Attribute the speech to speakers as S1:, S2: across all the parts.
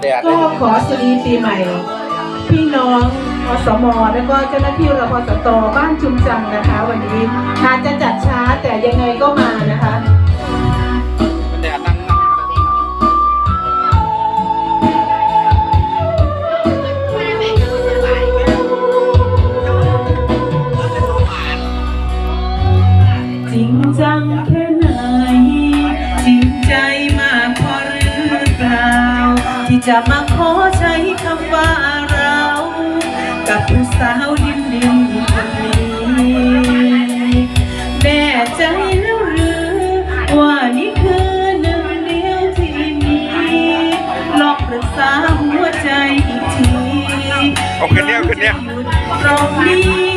S1: แดด
S2: ก็ขอสวัสดีปีใหม่ พี่น้องอสมแล้วก็เจ้าหน้าที่รพสตบ้านชุมจังนะคะ วันนี้อาจจะจัดช้าแต่ยังไงก็มานะคะ จะมาขอใช้คำว่าเรา กับผู้สาวดินดินคนนี้แน่ใจแล้วหรือ ว่านี่คือหนึ่งเดียวที่มีลองปรึกษาหัวใจอีกที
S1: เอาขึ้นเนี่ยเอาขึ้นเนี่ย
S2: ตรงนี้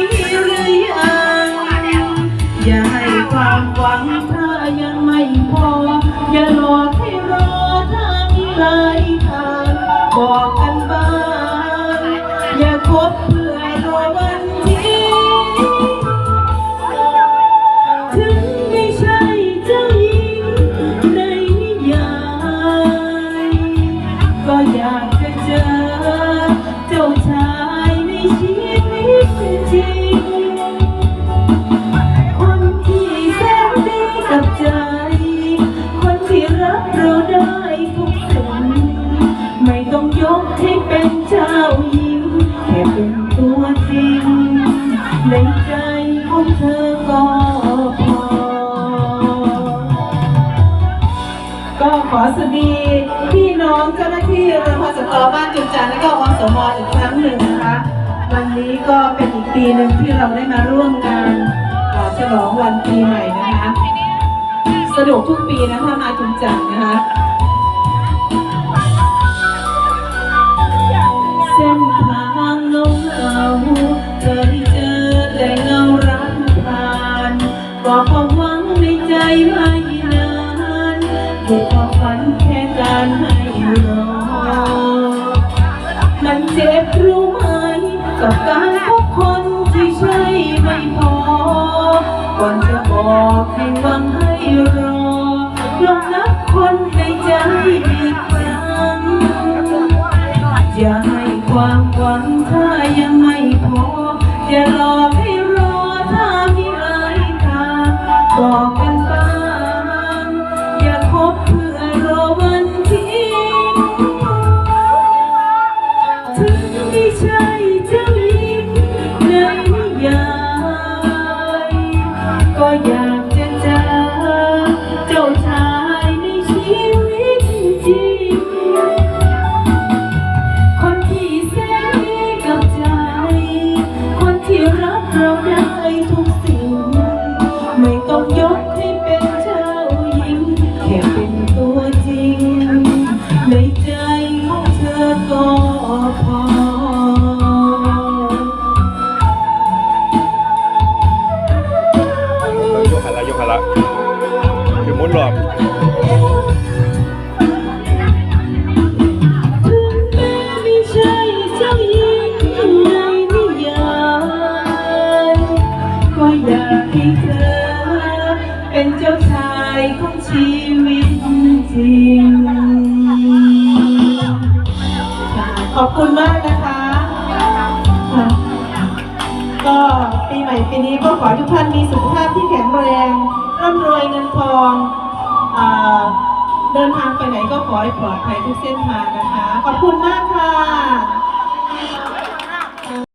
S2: ยกให้เป็นเจ้าหญิงแค่เป็นตัวจริง ในใจของเธอก็พอ ก็ขอสวัสดีพี่น้องเจ้าหน้าที่รพสตบ้านจุนจันทร์และก็อสมอีกครั้งหนึ่งนะคะ วันนี้ก็เป็นอีกปีหนึ่งที่เราได้มาร่วมงานเอ่อฉลองวันปีใหม่นะคะสนุกทุกปีนะถ้ามาจุนจันทร์นะคะ ส้นทางเงาเงาเคยเจอแต่เงารักผ่านบอกความหวังในใจไม่นานเก็บความฝันแค่การให้รอมันเจ็บรู้ไหมกับการพบคนที่ใช่ไม่พอก่อนจะบอกให้ฟังให้รอลองนับคนในใจ ความหวังถ้ายังไม่พอจะรอให้รอถ้ามีหลายทางบอกกันบ้างอย่าคบเพื่อรอวันที่ถึงไม่ใช่เจ้า ของชีวิตจริงขอบคุณมากนะคะ ก็ปีใหม่ปีนี้ก็ขอทุกท่านมีสุขภาพที่แข็งแรงร่ำรวยเงินทอง เดินทางไปไหนก็ขอให้ปลอดภัยทุกเส้นทางนะคะ ขอบคุณมากค่ะ